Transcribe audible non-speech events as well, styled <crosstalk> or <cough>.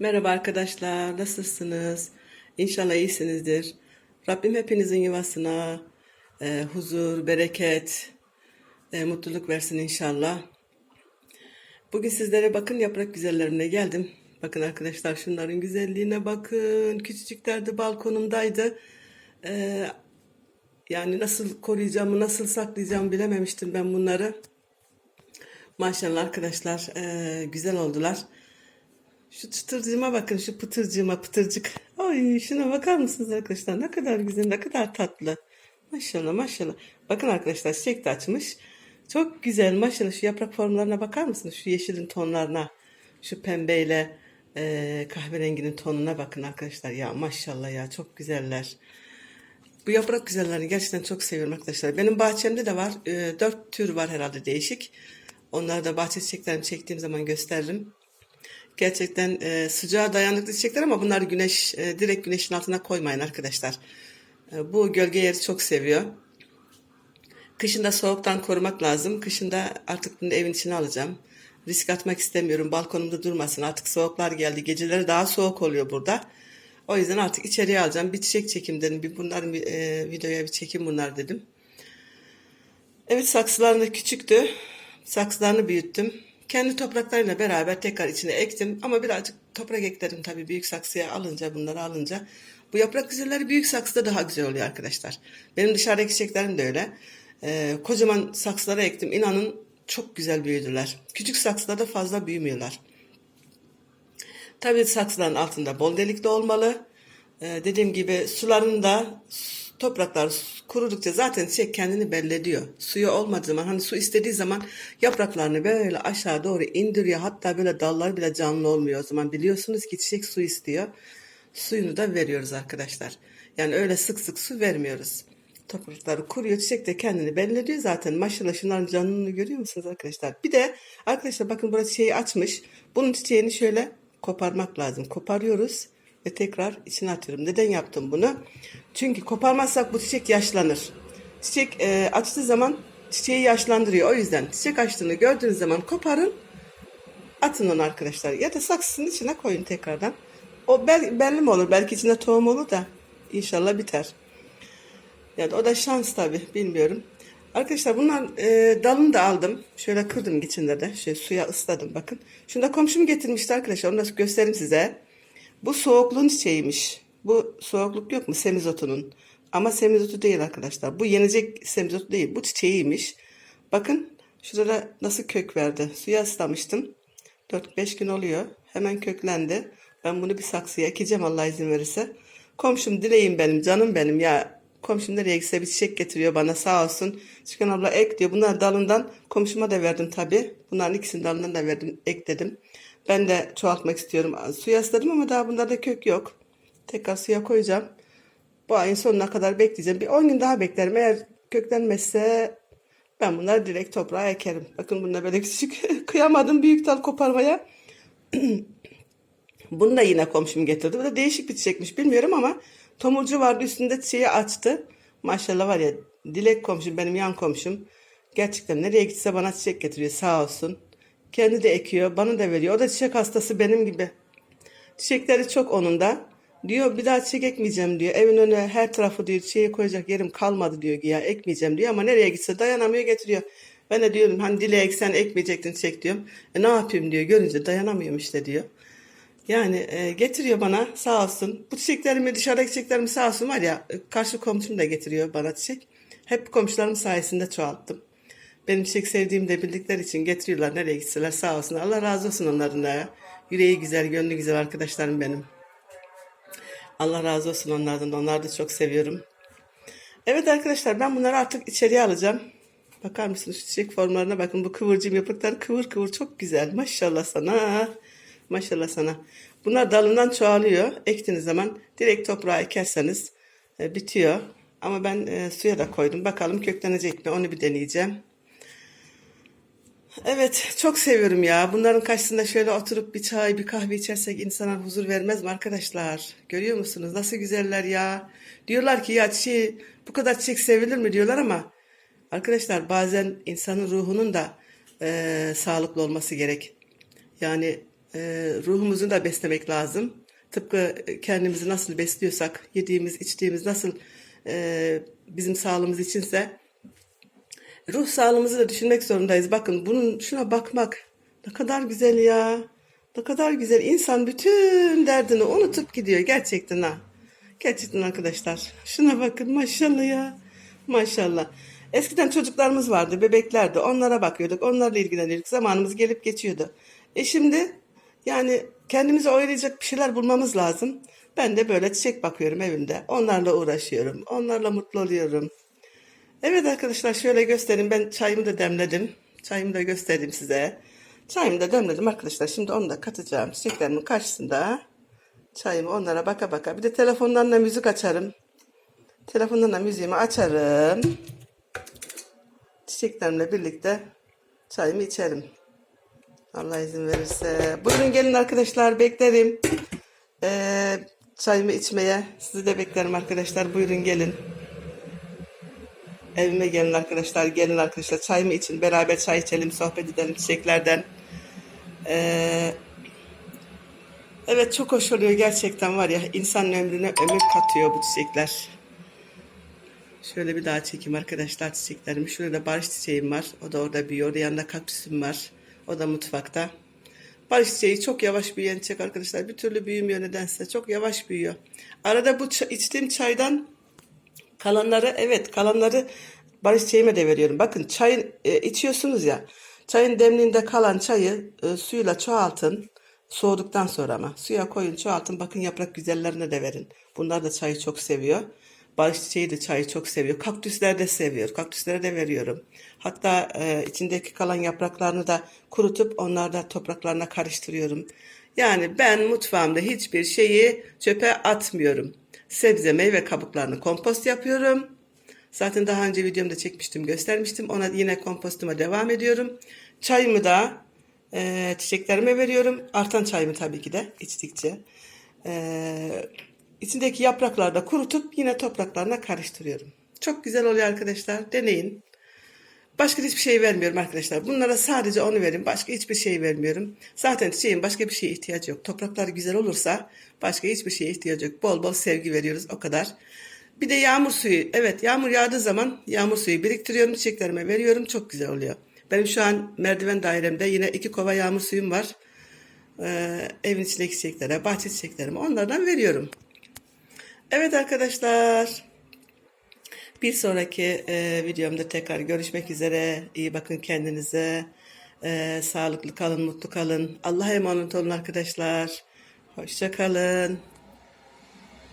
Merhaba arkadaşlar, nasılsınız? İnşallah iyisinizdir. Rabbim hepinizin yuvasına e, huzur, bereket, e, mutluluk versin inşallah. Bugün sizlere bakın yaprak güzellerimle geldim. Bakın arkadaşlar şunların güzelliğine bakın. Küçücüklerdi balkonumdaydı. E, yani nasıl koruyacağımı, nasıl saklayacağımı bilememiştim ben bunları. Maşallah arkadaşlar e, güzel oldular. Şu çıtırcığıma bakın şu pıtırcığıma pıtırcık. Ay şuna bakar mısınız arkadaşlar? Ne kadar güzel ne kadar tatlı. Maşallah maşallah. Bakın arkadaşlar çiçek de açmış. Çok güzel maşallah şu yaprak formlarına bakar mısınız? Şu yeşilin tonlarına. Şu pembeyle e, kahverenginin tonuna bakın arkadaşlar. Ya maşallah ya çok güzeller. Bu yaprak güzellerini gerçekten çok seviyorum arkadaşlar. Benim bahçemde de var. E, dört tür var herhalde değişik. Onları da bahçe çiçeklerimi çektiğim zaman gösteririm. Gerçekten e, sıcağa dayanıklı çiçekler ama bunlar güneş e, direkt güneşin altına koymayın arkadaşlar. E, bu gölge yeri çok seviyor. Kışında soğuktan korumak lazım. Kışında artık bunu evin içine alacağım. Risk atmak istemiyorum. Balkonumda durmasın. Artık soğuklar geldi. Geceleri daha soğuk oluyor burada. O yüzden artık içeriye alacağım. Bir çiçek çekim dedim. Bir bunların e, videoya bir çekim bunlar dedim. Evet saksılarım da küçüktü. Saksılarını büyüttüm. Kendi topraklarıyla beraber tekrar içine ektim. Ama birazcık toprak ekledim tabii büyük saksıya alınca bunları alınca. Bu yaprak güzelleri büyük saksıda daha güzel oluyor arkadaşlar. Benim dışarıdaki çiçeklerim de öyle. Ee, kocaman saksılara ektim. İnanın çok güzel büyüdüler. Küçük saksılarda fazla büyümüyorlar. Tabii saksıların altında bol delikli olmalı. Ee, dediğim gibi sularını da topraklar kurudukça zaten çiçek kendini belli ediyor. Suyu olmadığı zaman hani su istediği zaman yapraklarını böyle aşağı doğru indiriyor. Hatta böyle dallar bile canlı olmuyor o zaman. Biliyorsunuz ki çiçek su istiyor. Suyunu da veriyoruz arkadaşlar. Yani öyle sık sık su vermiyoruz. Toprakları kuruyor. Çiçek de kendini belli ediyor zaten. Maşallah şunların canlılığını görüyor musunuz arkadaşlar? Bir de arkadaşlar bakın burada çiçeği açmış. Bunun çiçeğini şöyle koparmak lazım. Koparıyoruz ve tekrar içine atıyorum. Neden yaptım bunu? Çünkü koparmazsak bu çiçek yaşlanır. Çiçek e, açtığı zaman çiçeği yaşlandırıyor. O yüzden çiçek açtığını gördüğünüz zaman koparın, atın onu arkadaşlar. Ya da saksının içine koyun tekrardan. O bel, belli mi olur? Belki içinde tohum olur da inşallah biter. Ya da o da şans tabii bilmiyorum. Arkadaşlar bunlar e, dalını da aldım. Şöyle kırdım içinde de. Şöyle suya ısladım bakın. Şunu da komşum getirmişti arkadaşlar. Onu da göstereyim size. Bu soğukluğun çiçeğiymiş. Bu soğukluk yok mu semizotunun? Ama semizotu değil arkadaşlar. Bu yenecek semizotu değil. Bu çiçeğiymiş. Bakın şurada nasıl kök verdi. Suya ıslamıştım. 4-5 gün oluyor. Hemen köklendi. Ben bunu bir saksıya ekeceğim Allah izin verirse. Komşum dileğim benim, canım benim ya. Komşum nereye gitse bir çiçek getiriyor bana sağ olsun. Çıkan abla ek diyor. Bunlar dalından komşuma da verdim tabii. Bunların ikisini dalından da verdim, ekledim. Ben de çoğaltmak istiyorum. Suya ısladım ama daha bunlarda kök yok. Tekrar suya koyacağım. Bu ayın sonuna kadar bekleyeceğim. Bir 10 gün daha beklerim. Eğer köklenmezse ben bunları direkt toprağa ekerim. Bakın bunda böyle küçük <laughs> kıyamadım büyük dal koparmaya. <clears throat> Bunu da yine komşum getirdi. Bu da değişik bir çiçekmiş bilmiyorum ama tomurcu vardı üstünde çiçeği açtı. Maşallah var ya Dilek komşum benim yan komşum. Gerçekten nereye gitse bana çiçek getiriyor sağ olsun. Kendi de ekiyor bana da veriyor. O da çiçek hastası benim gibi. Çiçekleri çok onun da. Diyor bir daha çiçek ekmeyeceğim diyor. Evin önüne her tarafı diyor çiçeği koyacak yerim kalmadı diyor ya ekmeyeceğim diyor ama nereye gitse dayanamıyor getiriyor. Ben de diyorum hani dile eksen ekmeyecektin çiçek diyorum. E ne yapayım diyor görünce dayanamıyorum işte diyor. Yani e, getiriyor bana sağ olsun. Bu çiçeklerimi dışarıdaki çiçeklerimi sağ olsun var ya karşı komşum da getiriyor bana çiçek. Hep komşularım sayesinde çoğalttım. Benim çiçek sevdiğimi de bildikleri için getiriyorlar nereye gitseler sağ olsun. Allah razı olsun onların da. Yüreği güzel, gönlü güzel arkadaşlarım benim. Allah razı olsun onlardan da. Onları da çok seviyorum. Evet arkadaşlar ben bunları artık içeriye alacağım. Bakar mısınız şu çiçek formlarına bakın. Bu kıvırcım yapraklar kıvır kıvır çok güzel. Maşallah sana. Maşallah sana. Bunlar dalından çoğalıyor. Ektiğiniz zaman direkt toprağa ekerseniz e, bitiyor. Ama ben e, suya da koydum. Bakalım köklenecek mi onu bir deneyeceğim. Evet çok seviyorum ya. Bunların karşısında şöyle oturup bir çay bir kahve içersek insana huzur vermez mi arkadaşlar? Görüyor musunuz? Nasıl güzeller ya. Diyorlar ki ya çiçeği bu kadar çiçek sevilir mi diyorlar ama arkadaşlar bazen insanın ruhunun da e, sağlıklı olması gerek. Yani e, ruhumuzu da beslemek lazım. Tıpkı kendimizi nasıl besliyorsak, yediğimiz, içtiğimiz nasıl e, bizim sağlığımız içinse ruh sağlığımızı da düşünmek zorundayız. Bakın bunun şuna bakmak ne kadar güzel ya. Ne kadar güzel. İnsan bütün derdini unutup gidiyor gerçekten ha. Gerçekten arkadaşlar. Şuna bakın maşallah ya. Maşallah. Eskiden çocuklarımız vardı, bebeklerdi. Onlara bakıyorduk, onlarla ilgileniyorduk. Zamanımız gelip geçiyordu. E şimdi yani kendimize oyalayacak bir şeyler bulmamız lazım. Ben de böyle çiçek bakıyorum evimde. Onlarla uğraşıyorum. Onlarla mutlu oluyorum. Evet arkadaşlar şöyle göstereyim. Ben çayımı da demledim. Çayımı da göstereyim size. Çayımı da demledim arkadaşlar. Şimdi onu da katacağım çiçeklerimin karşısında. Çayımı onlara baka baka. Bir de telefondan da müzik açarım. Telefondan da müziğimi açarım. Çiçeklerimle birlikte çayımı içerim. Allah izin verirse. Buyurun gelin arkadaşlar beklerim. Ee, çayımı içmeye. Sizi de beklerim arkadaşlar. Buyurun gelin. Evime gelin arkadaşlar. Gelin arkadaşlar. Çayımı için beraber çay içelim. Sohbet edelim çiçeklerden. Ee, evet çok hoş oluyor gerçekten var ya. insanın ömrüne ömür katıyor bu çiçekler. Şöyle bir daha çekeyim arkadaşlar çiçeklerimi. Şurada barış çiçeğim var. O da orada büyüyor. Orada yanında kaktüsüm var. O da mutfakta. Barış çiçeği çok yavaş büyüyen çiçek arkadaşlar. Bir türlü büyümüyor nedense. Çok yavaş büyüyor. Arada bu içtiğim çaydan kalanları evet kalanları barış çiçeğime de veriyorum. Bakın çayın e, içiyorsunuz ya. Çayın demliğinde kalan çayı e, suyla çoğaltın. Soğuduktan sonra ama suya koyun çoğaltın. Bakın yaprak güzellerine de verin. Bunlar da çayı çok seviyor. Barış çiçeği de çayı çok seviyor. Kaktüsler de seviyor. Kaktüslere de veriyorum. Hatta e, içindeki kalan yapraklarını da kurutup onları da topraklarına karıştırıyorum. Yani ben mutfağımda hiçbir şeyi çöpe atmıyorum. Sebze meyve kabuklarını kompost yapıyorum. Zaten daha önce videomda çekmiştim, göstermiştim. Ona yine kompostuma devam ediyorum. Çayımı da e, çiçeklerime veriyorum. Artan çayımı tabii ki de içtikçe. E, içindeki yaprakları da kurutup yine topraklarına karıştırıyorum. Çok güzel oluyor arkadaşlar. Deneyin. Başka hiçbir şey vermiyorum arkadaşlar. Bunlara sadece onu verin. Başka hiçbir şey vermiyorum. Zaten çiçeğin başka bir şeye ihtiyacı yok. Topraklar güzel olursa başka hiçbir şeye ihtiyacı yok. Bol bol sevgi veriyoruz o kadar. Bir de yağmur suyu. Evet yağmur yağdığı zaman yağmur suyu biriktiriyorum. Çiçeklerime veriyorum. Çok güzel oluyor. Benim şu an merdiven dairemde yine iki kova yağmur suyum var. Ee, evin içindeki çiçeklere, bahçe çiçeklerime onlardan veriyorum. Evet arkadaşlar. Bir sonraki e, videomda tekrar görüşmek üzere. İyi bakın kendinize. E, sağlıklı kalın, mutlu kalın. Allah'a emanet olun arkadaşlar. Hoşça kalın.